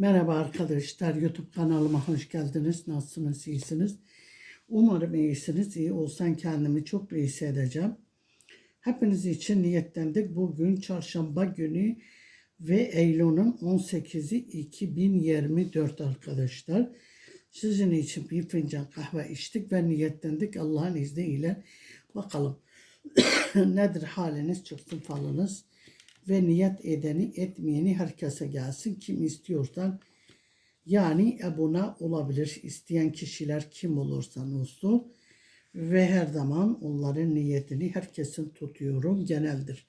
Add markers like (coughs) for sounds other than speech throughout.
Merhaba arkadaşlar, YouTube kanalıma hoş geldiniz. Nasılsınız, iyisiniz? Umarım iyisiniz. İyi olsan kendimi çok iyi hissedeceğim. Hepiniz için niyetlendik. Bugün çarşamba günü ve Eylül'ün 18'i 2024 arkadaşlar. Sizin için bir fincan kahve içtik ve niyetlendik Allah'ın izniyle. Bakalım (coughs) nedir haliniz, çıksın falınız ve niyet edeni etmeyeni herkese gelsin. Kim istiyorsan yani ebuna olabilir. İsteyen kişiler kim olursan olsun ve her zaman onların niyetini herkesin tutuyorum geneldir.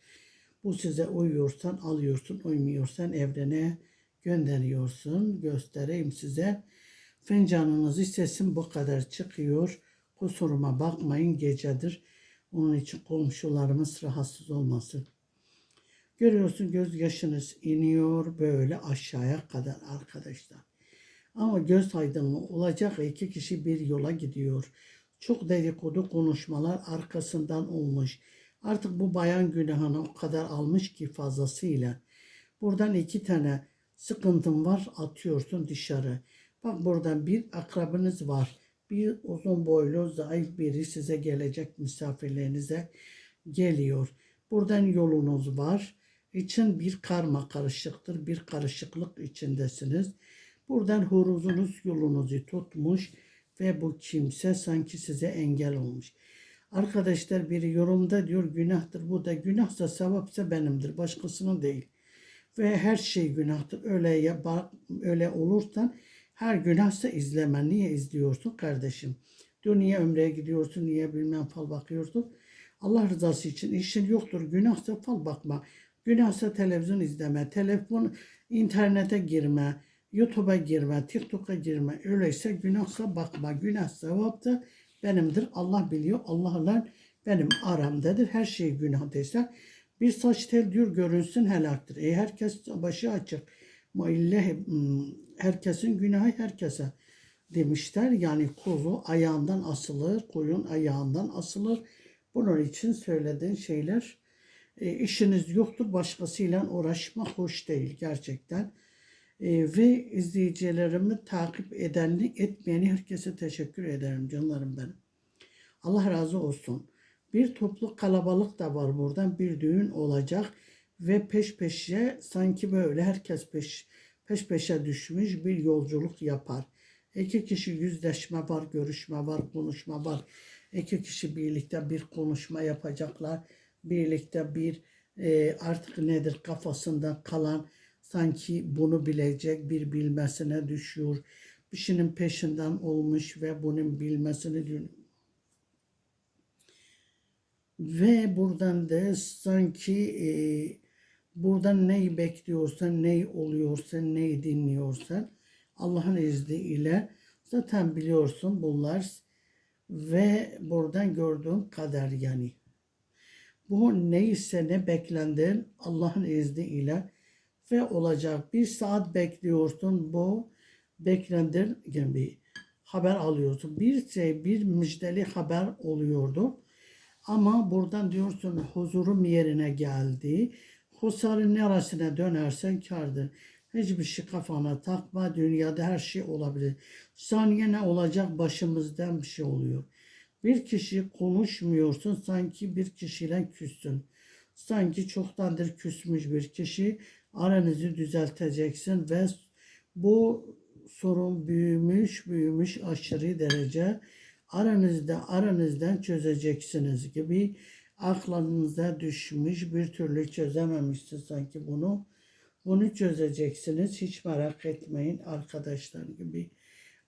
Bu size uyuyorsan alıyorsun, uymuyorsan evrene gönderiyorsun. Göstereyim size. Fincanınızı sesim bu kadar çıkıyor. Kusuruma bakmayın gecedir. Onun için komşularımız rahatsız olmasın. Görüyorsun gözyaşınız iniyor böyle aşağıya kadar arkadaşlar. Ama göz aydınlığı olacak iki kişi bir yola gidiyor. Çok dedikodu konuşmalar arkasından olmuş. Artık bu bayan günahını o kadar almış ki fazlasıyla. Buradan iki tane sıkıntın var atıyorsun dışarı. Bak buradan bir akrabınız var. Bir uzun boylu zayıf biri size gelecek misafirlerinize geliyor. Buradan yolunuz var için bir karma karışıktır. Bir karışıklık içindesiniz. Buradan horozunuz yolunuzu tutmuş ve bu kimse sanki size engel olmuş. Arkadaşlar biri yorumda diyor günahtır. Bu da günahsa sevapsa benimdir. Başkasının değil. Ve her şey günahtır. Öyle ya, öyle olursan her günahsa izleme. Niye izliyorsun kardeşim? Diyor niye ömreye gidiyorsun? Niye bilmem fal bakıyorsun? Allah rızası için işin yoktur. Günahsa fal bakma. Günahsa televizyon izleme, telefon, internete girme, YouTube'a girme, TikTok'a girme. Öyleyse günahsa bakma. Günah sevaptır. Benimdir. Allah biliyor. Allah'la benim aramdadır. Her şey günah dese bir saç tel diyor görünsün helaktır. E herkes başı açık. Muille herkesin günahı herkese demişler. Yani kuzu ayağından asılır, koyun ayağından asılır. Bunun için söylediğin şeyler e, işiniz yoktur başkasıyla uğraşmak hoş değil gerçekten. E, ve izleyicilerimi takip edenli etmeyeni herkese teşekkür ederim canlarım benim. Allah razı olsun. Bir toplu kalabalık da var buradan bir düğün olacak ve peş peşe sanki böyle herkes peş peş peşe düşmüş bir yolculuk yapar. İki kişi yüzleşme var, görüşme var, konuşma var. İki kişi birlikte bir konuşma yapacaklar birlikte bir e, artık nedir kafasında kalan sanki bunu bilecek bir bilmesine düşüyor. Bir şeyin peşinden olmuş ve bunun bilmesini diyor. Ve buradan da sanki e, buradan neyi bekliyorsan, neyi oluyorsa, neyi dinliyorsan Allah'ın izniyle zaten biliyorsun bunlar ve buradan gördüğün kadar yani. Bu neyse ne beklendin Allah'ın izniyle ve olacak. Bir saat bekliyorsun bu beklendir gibi haber alıyorsun. Bir şey bir müjdeli haber oluyordu. Ama buradan diyorsun huzurum yerine geldi. Husarın neresine dönersen kardır. Hiçbir şey kafana takma. Dünyada her şey olabilir. Saniye ne olacak başımızdan bir şey oluyor. Bir kişi konuşmuyorsun sanki bir kişiyle küssün. Sanki çoktandır küsmüş bir kişi aranızı düzelteceksin ve bu sorun büyümüş büyümüş aşırı derece aranızda aranızdan çözeceksiniz gibi aklınıza düşmüş bir türlü çözememişsiniz sanki bunu. Bunu çözeceksiniz hiç merak etmeyin arkadaşlar gibi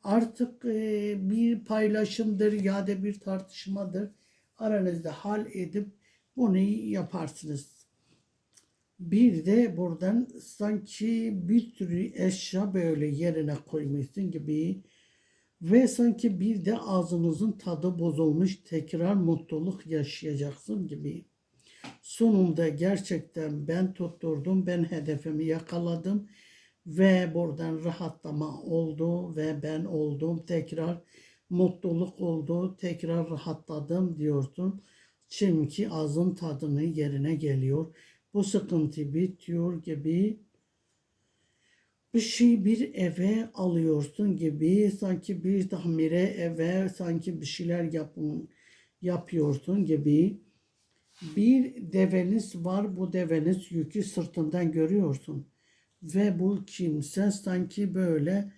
artık e, bir paylaşımdır ya da bir tartışmadır. Aranızda hal edip bunu yaparsınız. Bir de buradan sanki bir sürü eşya böyle yerine koymuşsun gibi ve sanki bir de ağzınızın tadı bozulmuş tekrar mutluluk yaşayacaksın gibi. Sonunda gerçekten ben tutturdum, ben hedefimi yakaladım ve buradan rahatlama oldu ve ben oldum tekrar mutluluk oldu tekrar rahatladım diyorsun. Çünkü ağzın tadını yerine geliyor. Bu sıkıntı bitiyor gibi bir şey bir eve alıyorsun gibi sanki bir tamire eve sanki bir şeyler yapın, yapıyorsun gibi bir deveniz var bu deveniz yükü sırtından görüyorsun ve bu kimse sanki böyle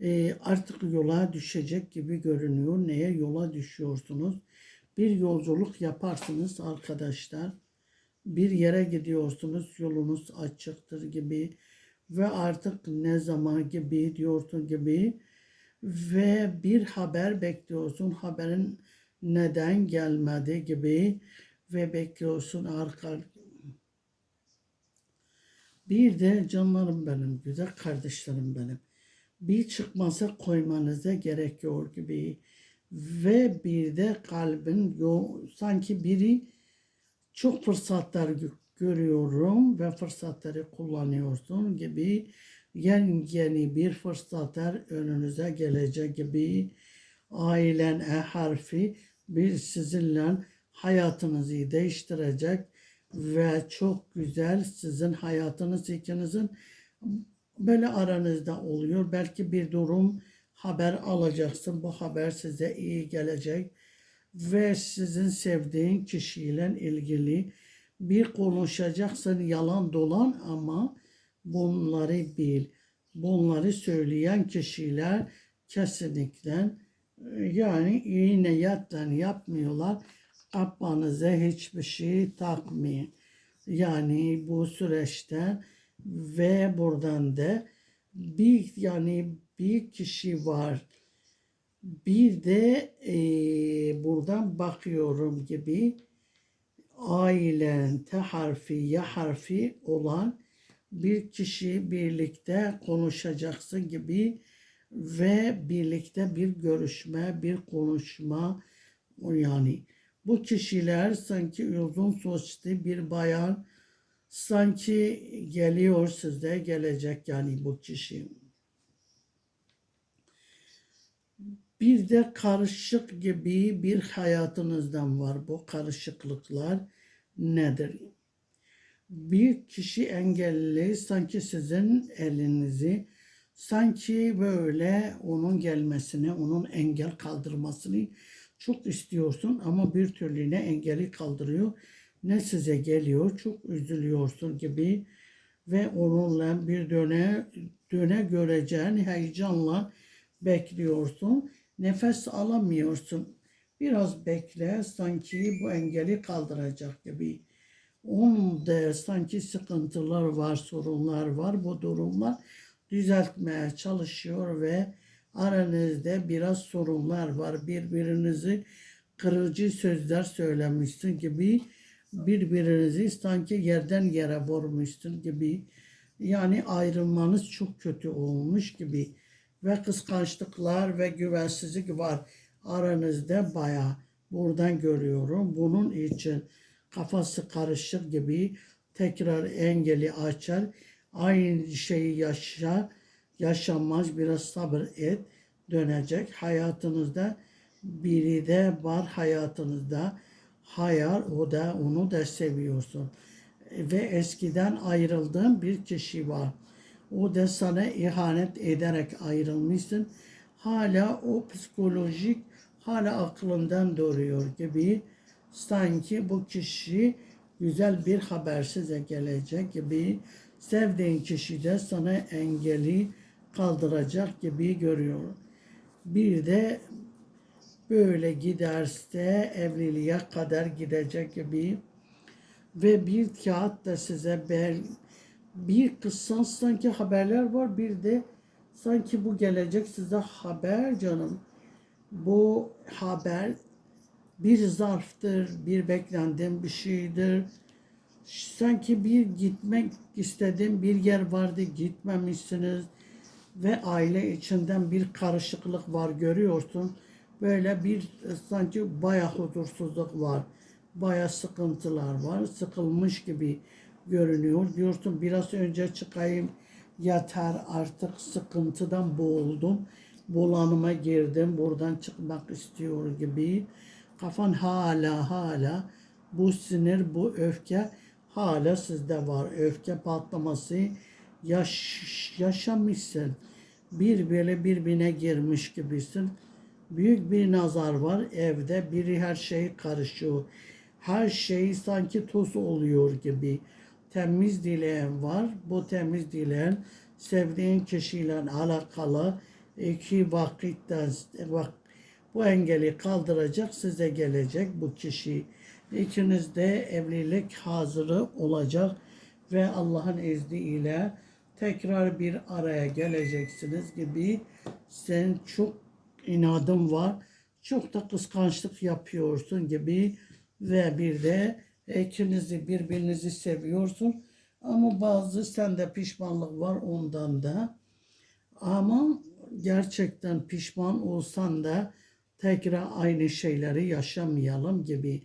e, artık yola düşecek gibi görünüyor. Neye yola düşüyorsunuz? Bir yolculuk yaparsınız arkadaşlar. Bir yere gidiyorsunuz, yolunuz açıktır gibi ve artık ne zaman gibi diyorsun gibi ve bir haber bekliyorsun. Haberin neden gelmedi gibi ve bekliyorsun arka bir de canlarım benim, güzel kardeşlerim benim. Bir çıkmaza koymanıza gerekiyor gibi. Ve bir de kalbin yo, sanki biri çok fırsatlar gö- görüyorum ve fırsatları kullanıyorsun gibi. Yeni yeni bir fırsatlar önünüze gelecek gibi. Ailen E harfi bir sizinle hayatınızı değiştirecek ve çok güzel sizin hayatınız ikinizin böyle aranızda oluyor. Belki bir durum haber alacaksın. Bu haber size iyi gelecek ve sizin sevdiğin kişiyle ilgili bir konuşacaksın yalan dolan ama bunları bil. Bunları söyleyen kişiler kesinlikle yani iyi niyetle yapmıyorlar. Kafanıza hiçbir şey takmayın. Yani bu süreçte ve buradan da bir yani bir kişi var. Bir de eee, buradan bakıyorum gibi ailen T harfi ya harfi olan bir kişi birlikte konuşacaksın gibi ve birlikte bir görüşme, bir konuşma yani bu kişiler sanki uzun saçlı bir bayan sanki geliyor size gelecek yani bu kişi. Bir de karışık gibi bir hayatınızdan var. Bu karışıklıklar nedir? Bir kişi engelli sanki sizin elinizi sanki böyle onun gelmesini, onun engel kaldırmasını çok istiyorsun ama bir türlü ne engeli kaldırıyor ne size geliyor. Çok üzülüyorsun gibi ve onunla bir döne döne göreceğin heyecanla bekliyorsun. Nefes alamıyorsun. Biraz bekle sanki bu engeli kaldıracak gibi. Onun da sanki sıkıntılar var, sorunlar var. Bu durumlar düzeltmeye çalışıyor ve aranızda biraz sorunlar var. Birbirinizi kırıcı sözler söylemişsin gibi birbirinizi sanki yerden yere vurmuşsun gibi yani ayrılmanız çok kötü olmuş gibi ve kıskançlıklar ve güvensizlik var aranızda baya buradan görüyorum. Bunun için kafası karışık gibi tekrar engeli açar. Aynı şeyi yaşa, yaşanmaz biraz sabır et dönecek. Hayatınızda biri de var hayatınızda. Hayal o da onu da seviyorsun. Ve eskiden ayrıldığın bir kişi var. O da sana ihanet ederek ayrılmışsın. Hala o psikolojik hala aklından duruyor gibi sanki bu kişi güzel bir haber size gelecek gibi sevdiğin kişi de sana engeli kaldıracak gibi görüyorum. Bir de böyle giderse evliliğe kadar gidecek gibi ve bir kağıt da size bel, bir kısım sanki haberler var bir de sanki bu gelecek size haber canım. Bu haber bir zarftır, bir beklendiğim bir şeydir. Sanki bir gitmek istediğim bir yer vardı, gitmemişsiniz ve aile içinden bir karışıklık var görüyorsun. Böyle bir sanki baya huzursuzluk var. Baya sıkıntılar var. Sıkılmış gibi görünüyor. Diyorsun biraz önce çıkayım yeter artık sıkıntıdan boğuldum. Bulanıma girdim. Buradan çıkmak istiyor gibi. Kafan hala hala bu sinir, bu öfke hala sizde var. Öfke patlaması yaş, yaşamışsın. Bir böyle birbirine girmiş gibisin. Büyük bir nazar var evde. Biri her şey karışıyor. Her şey sanki toz oluyor gibi. Temiz dileğen var. Bu temiz dileğen sevdiğin kişiyle alakalı iki vakitten vak, bu engeli kaldıracak size gelecek bu kişi. İkiniz de evlilik hazırı olacak ve Allah'ın izniyle tekrar bir araya geleceksiniz gibi sen çok inadın var. Çok da kıskançlık yapıyorsun gibi ve bir de ikinizi birbirinizi seviyorsun. Ama bazı sende pişmanlık var ondan da. Ama gerçekten pişman olsan da tekrar aynı şeyleri yaşamayalım gibi.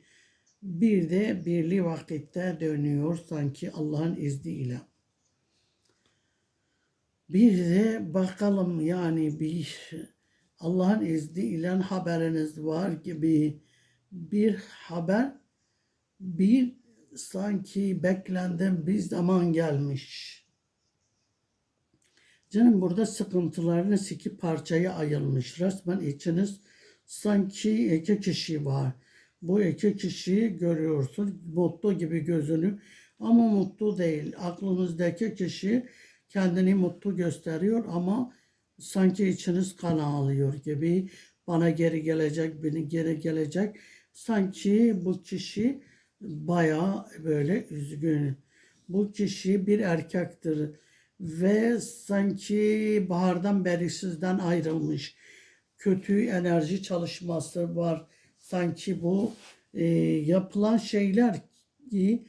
Bir de birli vakitte dönüyor sanki Allah'ın izniyle. Bir de bakalım yani bir Allah'ın izniyle haberiniz var gibi bir haber bir sanki beklendim bir zaman gelmiş. Canım burada sıkıntılarınız iki parçaya ayrılmış. Resmen içiniz sanki iki kişi var. Bu iki kişiyi görüyorsun. Mutlu gibi gözünü ama mutlu değil. Aklınızdaki kişi kendini mutlu gösteriyor ama sanki içiniz kan ağlıyor gibi. Bana geri gelecek, beni geri gelecek. Sanki bu kişi bayağı böyle üzgün. Bu kişi bir erkektir ve sanki bahardan beri sizden ayrılmış. Kötü enerji çalışması var. Sanki bu e, yapılan şeyler ki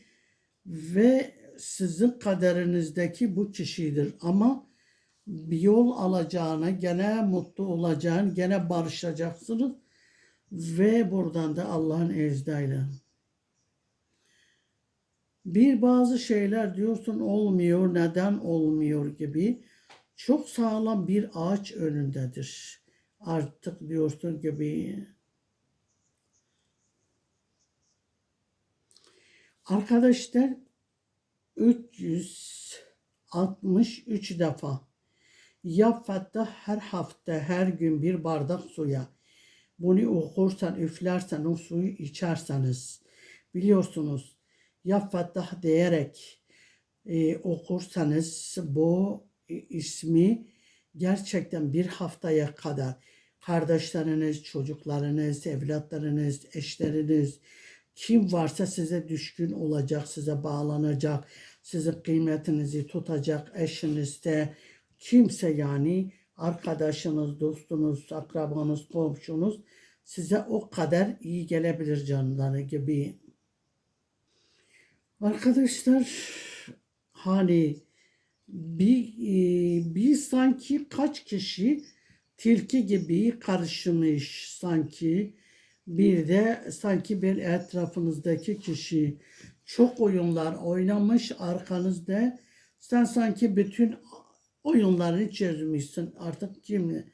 ve sizin kaderinizdeki bu kişidir. Ama bir yol alacağına, gene mutlu olacağını, gene barışacaksınız. Ve buradan da Allah'ın izniyle. Bir bazı şeyler diyorsun olmuyor, neden olmuyor gibi. Çok sağlam bir ağaç önündedir. Artık diyorsun gibi. Arkadaşlar 363 defa. Yafat'ta her hafta her gün bir bardak suya. Bunu okursan üflersen o suyu içerseniz. Biliyorsunuz Yafat'ta diyerek e, okursanız bu ismi gerçekten bir haftaya kadar kardeşleriniz, çocuklarınız, evlatlarınız, eşleriniz, kim varsa size düşkün olacak, size bağlanacak, sizin kıymetinizi tutacak, eşiniz de kimse yani arkadaşınız, dostunuz, akrabanız, komşunuz size o kadar iyi gelebilir canları gibi. Arkadaşlar hani bir, e, bir sanki kaç kişi tilki gibi karışmış sanki bir de sanki bir etrafınızdaki kişi çok oyunlar oynamış arkanızda sen sanki bütün oyunları çözmüşsün. Artık kim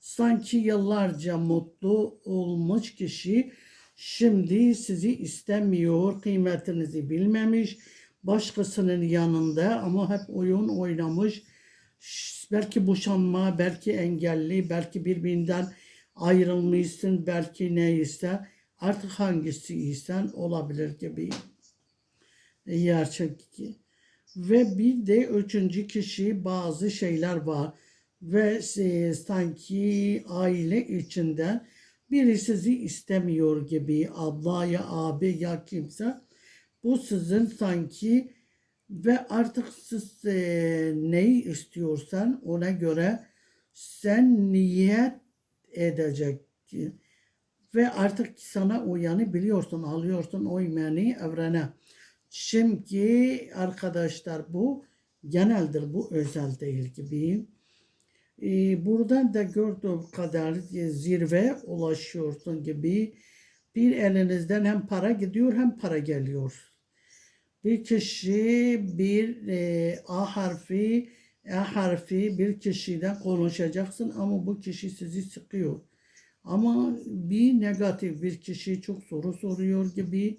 sanki yıllarca mutlu olmuş kişi şimdi sizi istemiyor kıymetinizi bilmemiş başkasının yanında ama hep oyun oynamış. Belki boşanma belki engelli belki birbirinden ayrılmışsın belki neyse artık hangisi isen olabilir gibi. Gerçek ve bir de üçüncü kişi bazı şeyler var ve e, sanki aile içinde biri sizi istemiyor gibi. Abla ya abi ya kimse bu sizin sanki ve artık siz e, neyi istiyorsan ona göre sen niyet edecek ve artık sana uyanı biliyorsun alıyorsun o imani evrene. Şimdi arkadaşlar bu geneldir bu özel değil gibi. Ee, buradan da gördüğüm kadar zirve ulaşıyorsun gibi bir elinizden hem para gidiyor hem para geliyor. Bir kişi bir e, A harfi E harfi bir kişiden konuşacaksın ama bu kişi sizi sıkıyor. Ama bir negatif bir kişi çok soru soruyor gibi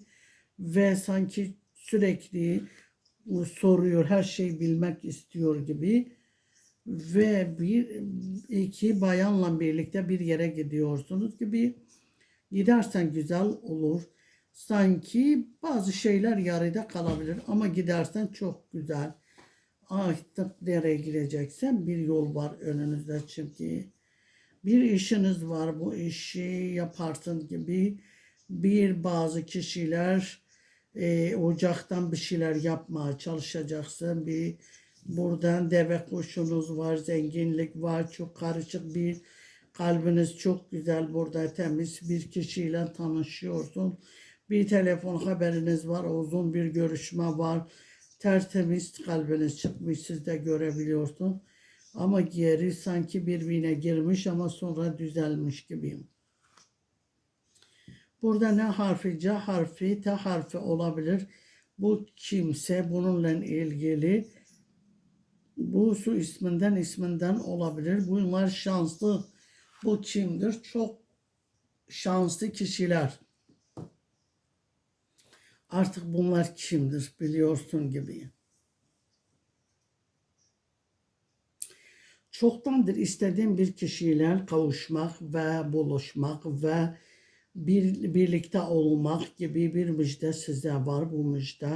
ve sanki sürekli soruyor, her şeyi bilmek istiyor gibi ve bir iki bayanla birlikte bir yere gidiyorsunuz gibi gidersen güzel olur. Sanki bazı şeyler yarıda kalabilir ama gidersen çok güzel. Artık nereye gideceksen bir yol var önünüzde çünkü. Bir işiniz var bu işi yaparsın gibi bir bazı kişiler e, ocaktan bir şeyler yapmaya çalışacaksın. Bir buradan deve kuşunuz var zenginlik var çok karışık bir kalbiniz çok güzel burada temiz bir kişiyle tanışıyorsun. Bir telefon haberiniz var uzun bir görüşme var tertemiz kalbiniz çıkmış siz de görebiliyorsun ama geri sanki birbirine girmiş ama sonra düzelmiş gibiyim. Burada ne harfi? C harfi, T harfi olabilir. Bu kimse bununla ilgili bu su isminden isminden olabilir. Bunlar şanslı. Bu kimdir? Çok şanslı kişiler. Artık bunlar kimdir biliyorsun gibi. Çoktandır istediğim bir kişiyle kavuşmak ve buluşmak ve bir, birlikte olmak gibi bir müjde size var bu müjde.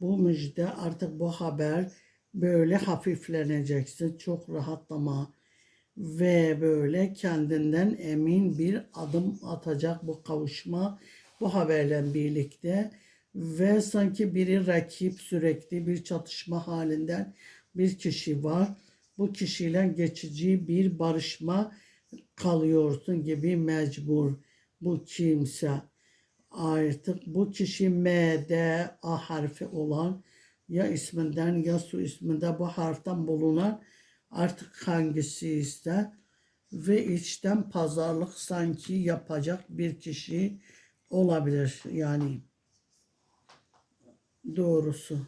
Bu müjde artık bu haber böyle hafifleneceksin. Çok rahatlama ve böyle kendinden emin bir adım atacak bu kavuşma bu haberle birlikte ve sanki biri rakip sürekli bir çatışma halinden bir kişi var. Bu kişiyle geçici bir barışma kalıyorsun gibi mecbur bu kimse artık bu kişi M, D, A harfi olan ya isminden ya su isminde bu harften bulunan artık hangisi ise ve içten pazarlık sanki yapacak bir kişi olabilir yani doğrusu.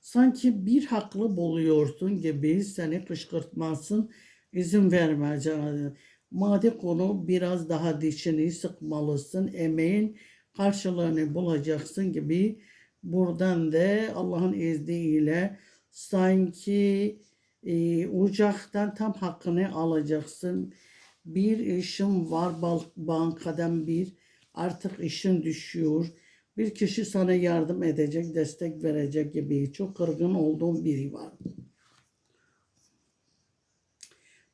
Sanki bir haklı buluyorsun gibi seni kışkırtmasın izin vermeyeceğim. Madde konu biraz daha dişini sıkmalısın. Emeğin karşılığını bulacaksın gibi buradan da Allah'ın izniyle sanki e, ocaktan tam hakkını alacaksın. Bir işin var bankadan bir artık işin düşüyor. Bir kişi sana yardım edecek, destek verecek gibi çok kırgın olduğun biri var.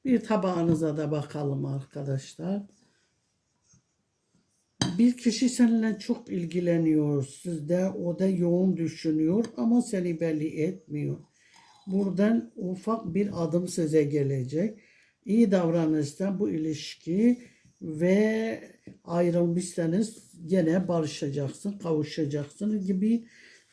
Bir tabağınıza da bakalım arkadaşlar. Bir kişi seninle çok ilgileniyor. Sizde o da yoğun düşünüyor ama seni belli etmiyor. Buradan ufak bir adım size gelecek. İyi davranırsan bu ilişki ve ayrılmışsanız gene barışacaksın, kavuşacaksın gibi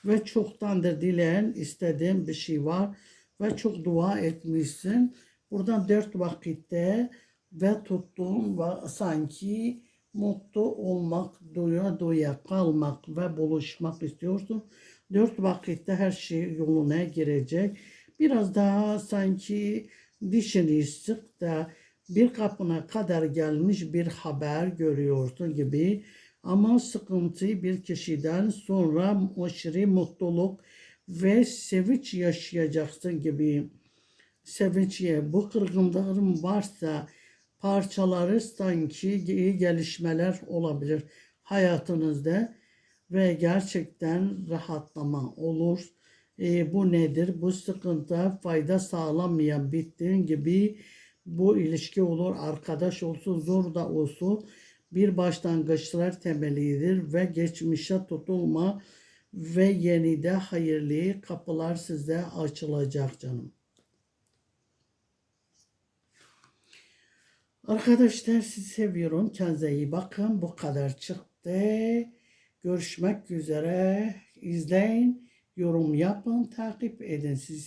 ve çoktandır dileyen istediğin bir şey var ve çok dua etmişsin Buradan dört vakitte ve tuttuğum ve sanki mutlu olmak, doya doya kalmak ve buluşmak istiyorsun. Dört vakitte her şey yoluna girecek. Biraz daha sanki dişini sık da bir kapına kadar gelmiş bir haber görüyorsun gibi. Ama sıkıntı bir kişiden sonra aşırı mutluluk ve sevinç yaşayacaksın gibi sevinçye bu kırgınlığım varsa parçaları sanki iyi gelişmeler olabilir hayatınızda ve gerçekten rahatlama olur. E, bu nedir? Bu sıkıntı fayda sağlamayan bittiğin gibi bu ilişki olur. Arkadaş olsun, zor da olsun bir başlangıçlar temelidir ve geçmişe tutulma ve yenide hayırlı kapılar size açılacak canım. Arkadaşlar sizi seviyorum. Kendinize iyi bakın. Bu kadar çıktı. Görüşmek üzere. İzleyin, yorum yapın, takip edin. Sizi